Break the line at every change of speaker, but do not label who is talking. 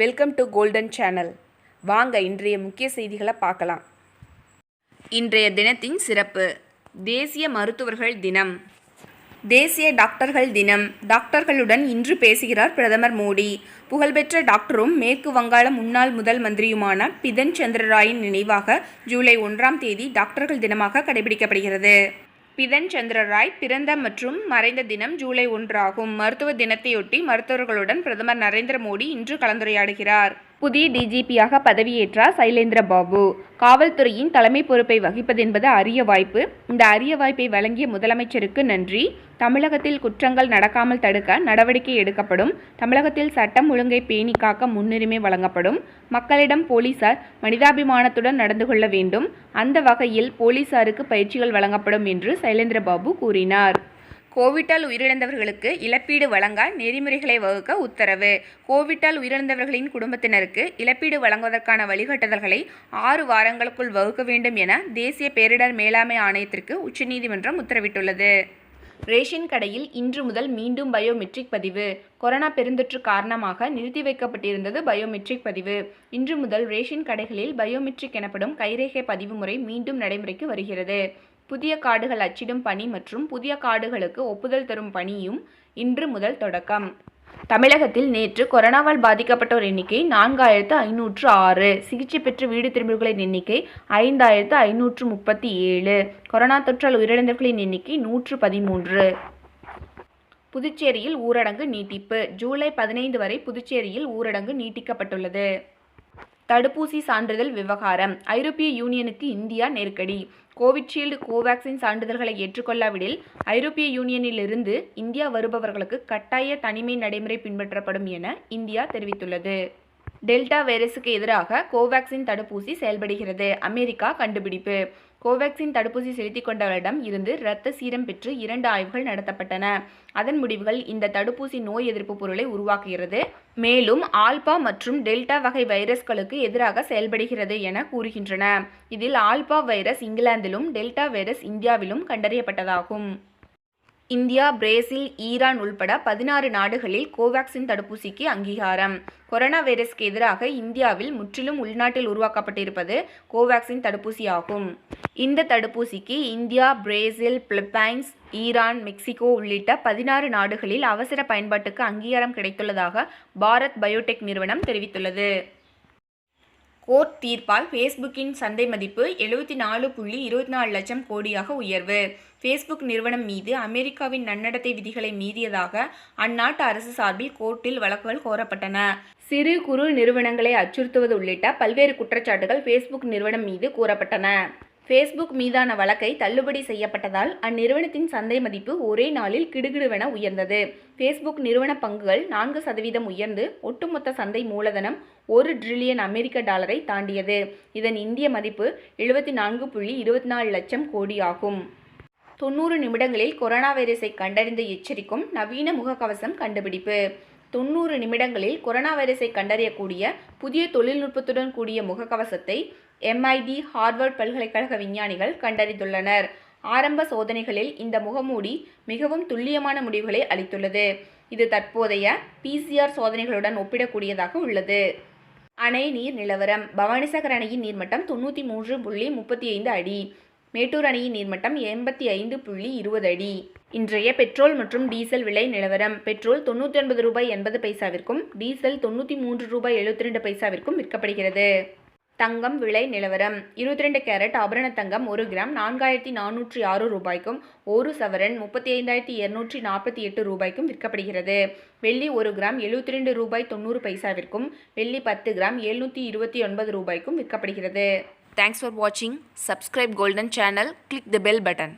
Welcome to golden channel. வாங்க இன்றைய முக்கிய செய்திகளை பார்க்கலாம். இன்றைய தினத்தின் சிறப்பு. தேசிய மருத்துவர்கள் தினம். தேசிய டாக்டர்கள் தினம். டாக்டர்களுடன் இன்று பேசுகிறார் பிரதமர் மோடி. புகழ்பெற்ற டாக்டரும் மேற்கு வங்காள முன்னாள் முதல் மந்திரியுமான பிதன் சந்திரராயின் நினைவாக ஜூலை ஒன்றாம் தேதி டாக்டர்கள் தினமாக கடைபிடிக்கப்படுகிறது. பிதன் சந்திரராய் பிறந்த மற்றும் மறைந்த தினம் ஜூலை ஒன்றாகும். மருத்துவ தினத்தையொட்டி மருத்துவர்களுடன் பிரதமர் நரேந்திர மோடி இன்று கலந்துரையாடுகிறார். புதிய டிஜிபியாக பதவியேற்றார் சைலேந்திர பாபு. காவல்துறையின் தலைமை பொறுப்பை வகிப்பதென்பது அரிய வாய்ப்பு. இந்த அரிய வாய்ப்பை வழங்கிய முதலமைச்சருக்கு நன்றி. தமிழகத்தில் குற்றங்கள் நடக்காமல் தடுக்க நடவடிக்கை எடுக்கப்படும். தமிழகத்தில் சட்டம் ஒழுங்கை பேணி காக்க முன்னுரிமை வழங்கப்படும். மக்களிடம் போலீசார் மனிதாபிமானத்துடன் நடந்து கொள்ள வேண்டும். அந்த வகையில் போலீசாருக்கு பயிற்சிகள் வழங்கப்படும் என்று சைலேந்திரபாபு கூறினார். கோவிட்டால் உயிரிழந்தவர்களுக்கு இழப்பீடு வழங்க நெறிமுறைகளை வகுக்க உத்தரவு. கோவிட்டால் உயிரிழந்தவர்களின் குடும்பத்தினருக்கு இழப்பீடு வழங்குவதற்கான வழிகாட்டுதல்களை ஆறு வாரங்களுக்குள் வகுக்க வேண்டும் என தேசிய பேரிடர் மேலாண்மை ஆணையத்திற்கு உச்சநீதிமன்றம் உத்தரவிட்டுள்ளது. ரேஷன் கடையில் இன்று முதல் மீண்டும் பயோமெட்ரிக் பதிவு. கொரோனா பெருந்தொற்று காரணமாக நிறுத்தி வைக்கப்பட்டிருந்தது பயோமெட்ரிக் பதிவு. இன்று முதல் ரேஷன் கடைகளில் பயோமெட்ரிக் எனப்படும் கைரேகை பதிவு முறை மீண்டும் நடைமுறைக்கு வருகிறது. புதிய கார்டுகள் அச்சிடும் பணி மற்றும் புதிய கார்டுகளுக்கு ஒப்புதல் தரும் பணியும் இன்று முதல் தொடக்கம். தமிழகத்தில் நேற்று கொரோனாவால் பாதிக்கப்பட்டோர் எண்ணிக்கை நான்காயிரத்து ஐநூற்று ஆறு. சிகிச்சை பெற்று வீடு திரும்பியவர்களின் எண்ணிக்கை ஐந்தாயிரத்து ஐநூற்று முப்பத்தி ஏழு. கொரோனா தொற்றால் உயிரிழந்தவர்களின் எண்ணிக்கை நூற்று பதிமூன்று. புதுச்சேரியில் ஊரடங்கு நீட்டிப்பு. ஜூலை பதினைந்து வரை புதுச்சேரியில் ஊரடங்கு நீட்டிக்கப்பட்டுள்ளது. தடுப்பூசி சான்றிதழ் விவகாரம். ஐரோப்பிய யூனியனுக்கு இந்தியா நெருக்கடி. கோவிட்ஷீல்டு கோவேக்சின் சான்றிதழ்களை ஏற்றுக்கொள்ளாவிடில் ஐரோப்பிய யூனியனிலிருந்து இந்தியா வருபவர்களுக்கு கட்டாய தனிமை நடைமுறை பின்பற்றப்படும் என இந்தியா தெரிவித்துள்ளது. டெல்டா வைரஸுக்கு எதிராக கோவேக்சின் தடுப்பூசி செயல்படுகிறது. அமெரிக்கா கண்டுபிடிப்பு. கோவேக்சின் தடுப்பூசி செலுத்திக் கொண்டவரிடம் இருந்து இரத்த சீரம் பெற்று இரண்டு ஆய்வுகள் நடத்தப்பட்டன. அதன் முடிவுகள் இந்த தடுப்பூசி நோய் எதிர்ப்பு பொருளை உருவாக்குகிறது. மேலும் ஆல்பா மற்றும் டெல்டா வகை வைரஸ்களுக்கு எதிராக செயல்படுகிறது என கூறுகின்றன. இதில் ஆல்பா வைரஸ் இங்கிலாந்திலும் டெல்டா வைரஸ் இந்தியாவிலும் கண்டறியப்பட்டதாகும். இந்தியா பிரேசில் ஈரான் உள்பட பதினாறு நாடுகளில் கோவேக்சின் தடுப்பூசிக்கு அங்கீகாரம். கொரோனா வைரஸ்க்கு எதிராக இந்தியாவில் முற்றிலும் உள்நாட்டில் உருவாக்கப்பட்டிருப்பது கோவேக்சின் தடுப்பூசியாகும். இந்த தடுப்பூசிக்கு India Brazil Philippines Iran Mexico உள்ளிட்ட பதினாறு நாடுகளில் அவசர பயன்பாட்டுக்கு அங்கீகாரம் கிடைத்துள்ளதாக பாரத் பயோடெக் நிறுவனம் தெரிவித்துள்ளது. கோர்ட் தீர்ப்பால் ஃபேஸ்புக்கின் சந்தை மதிப்பு எழுபத்தி நாலு புள்ளி இருபத்தி நாலு லட்சம் கோடியாக உயர்வு. ஃபேஸ்புக் நிறுவனம் மீது அமெரிக்காவின் நன்னடத்தை விதிகளை மீறியதாக அந்நாட்டு அரசு சார்பில் கோர்ட்டில் வழக்குகள் கோரப்பட்டன. சிறு குறு நிறுவனங்களை அச்சுறுத்துவது உள்ளிட்ட பல்வேறு குற்றச்சாட்டுகள் ஃபேஸ்புக் நிறுவனம் மீது கூறப்பட்டன. ஃபேஸ்புக் மீதான வழக்கை தள்ளுபடி செய்யப்பட்டதால் அந்நிறுவனத்தின் சந்தை மதிப்பு ஒரே நாளில் கிடுகிடுவென உயர்ந்தது. ஃபேஸ்புக் நிறுவன பங்குகள் நான்கு சதவீதம் உயர்ந்து ஒட்டுமொத்த சந்தை மூலதனம் ஒரு ட்ரில்லியன் அமெரிக்க டாலரை தாண்டியது. இதன் இந்திய மதிப்பு எழுபத்தி நான்கு புள்ளி இருபத்தி நாலு லட்சம் கோடி ஆகும். தொண்ணூறு நிமிடங்களில் கொரோனா வைரஸை கண்டறிந்து எச்சரிக்கும் நவீன முகக்கவசம் கண்டுபிடிப்பு. தொண்ணூறு நிமிடங்களில் கொரோனா வைரஸை கண்டறியக்கூடிய புதிய தொழில்நுட்பத்துடன் கூடிய முகக்கவசத்தை எம்ஐடி ஹார்வர்ட் பல்கலைக்கழக விஞ்ஞானிகள் கண்டறிந்துள்ளனர். ஆரம்ப சோதனைகளில் இந்த முகமூடி மிகவும் துல்லியமான முடிவுகளை அளித்துள்ளது. இது தற்போதைய பிசிஆர் சோதனைகளுடன் ஒப்பிடக்கூடியதாக உள்ளது. அணை நீர் நிலவரம். பவானிசாகர் அணையின் நீர்மட்டம் தொண்ணூற்றி மூன்று புள்ளி முப்பத்தி ஐந்து அடி. மேட்டூர் அணையின் நீர்மட்டம் எண்பத்தி ஐந்து புள்ளி இருபது அடி. இன்றைய பெட்ரோல் மற்றும் டீசல் விலை நிலவரம். பெட்ரோல் தொண்ணூற்றி ஒன்பது ரூபாய் எண்பது பைசாவிற்கும் டீசல் தொண்ணூற்றி மூன்று ரூபாய் எழுபத்தி ரெண்டு பைசாவிற்கும் விற்கப்படுகிறது. தங்கம் விலை நிலவரம். இருபத்தி ரெண்டு கேரட் ஆபரண தங்கம் ஒரு கிராம் நான்காயிரத்தி நானூற்றி ஆறு ரூபாய்க்கும் ஒரு சவரன் முப்பத்தி ஐந்தாயிரத்தி இரநூற்றி நாற்பத்தி எட்டு ரூபாய்க்கும் விற்கப்படுகிறது. வெள்ளி ஒரு கிராம் எழுபத்தி ரெண்டு ரூபாய் தொண்ணூறு பைசாவிற்கும் வெள்ளி பத்து கிராம் எழுநூற்றி இருபத்தி ஒன்பது ரூபாய்க்கும் விற்கப்படுகிறது. தேங்க்ஸ் ஃபார் வாட்சிங் subscribe golden channel click the bell button